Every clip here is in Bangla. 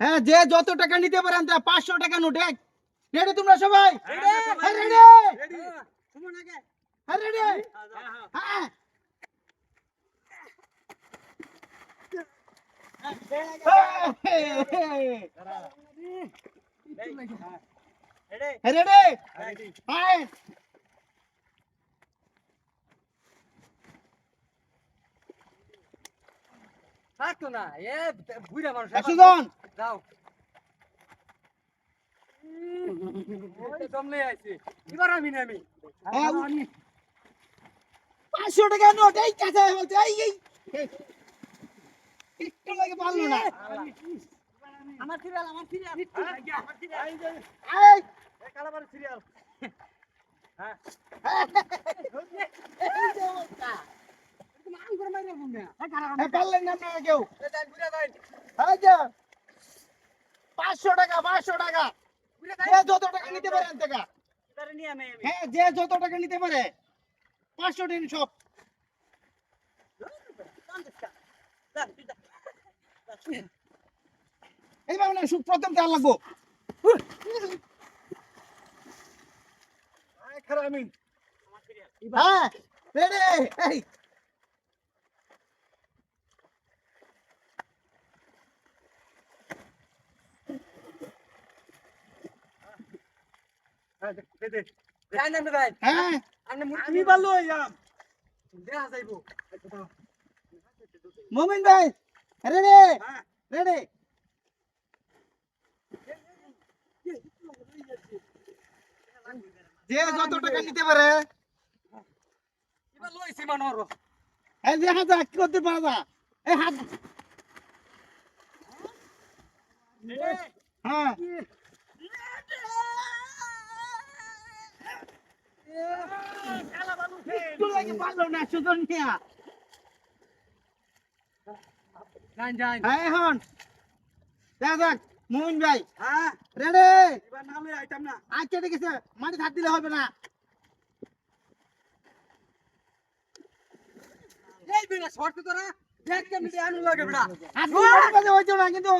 হ্যাঁ যে যত টাকা নিতে পারেন তা পাঁচশো টাকা নোট এক। রেডি তোমরা সবাই? রেডি। হ্যাঁ রেডি। রেডি। হ্যাঁ থাকতো না। এ বুড়া মানুষ একশো জন? যাও দম নেই আইছি। এবার আমি নামি। হ্যাঁ, পাঁচশো টাকা নোট এই কাছে বলছে এই এই। একটু লাগে পারল না। আমার সিরিয়াল আমার সিরিয়াল আমার সিরিয়াল এই, কালাবার সিরিয়াল এই যে অবস্থা। এ, পারলেন না। আপনারা কেউ। এই যে, পাঁচশো টাকা পাঁচশো টাকা। যে যত টাকা নিতে পারেন টাকা হ্যাঁ যে যত টাকা নিতে পারে পাঁচশো দিন সব। এইবার না সুখ প্রথম তেল লাগবো হ্যাঁ রেডি এই। আমি ভালো হইয়াম দেখা যাইবো। মোমিন ভাই রেডি? রেডি? যে যত টাকা নিতে পারে। এবার লইছি মানর। এই দেখা যাক কি করতে পারা যা? এই হাত হ্যাঁ একটু লাগে পারল না মিয়া। যান হ্যাঁ এখন দেখা যাক মোমিন ভাই। হ্যাঁ? রেডি এবার নাম আইতাম না। আচ্ছা ঠিক আছে মাটি হাত দিলে হবে না। এই শর্ট তোরা দেখ কেমনি আনু লাগে বেটা। হাত দিলে হইতো না কিন্তু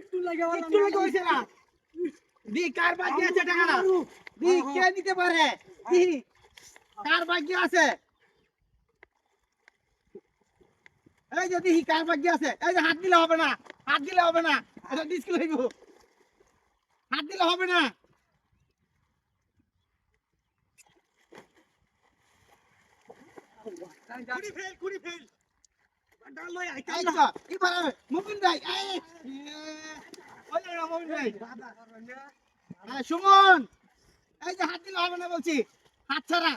একটু লাগে একটু লাগে হইছে না। দি কার বাকি আছে টাকাটা দি কে দিতে পারে? দি কার বাকি আছে? এই যে দেখি কার বাকি আছে? এই যে হাত দিলে হবে না হাত দিলে হবে না। এটা ডিসপ্লে হইব। হাত দিলে হবে না। কুড়ি ফেল কুড়ি ফেল। সুমন এই যে হাত দিলে হবে না বলছি হাত ছাড়া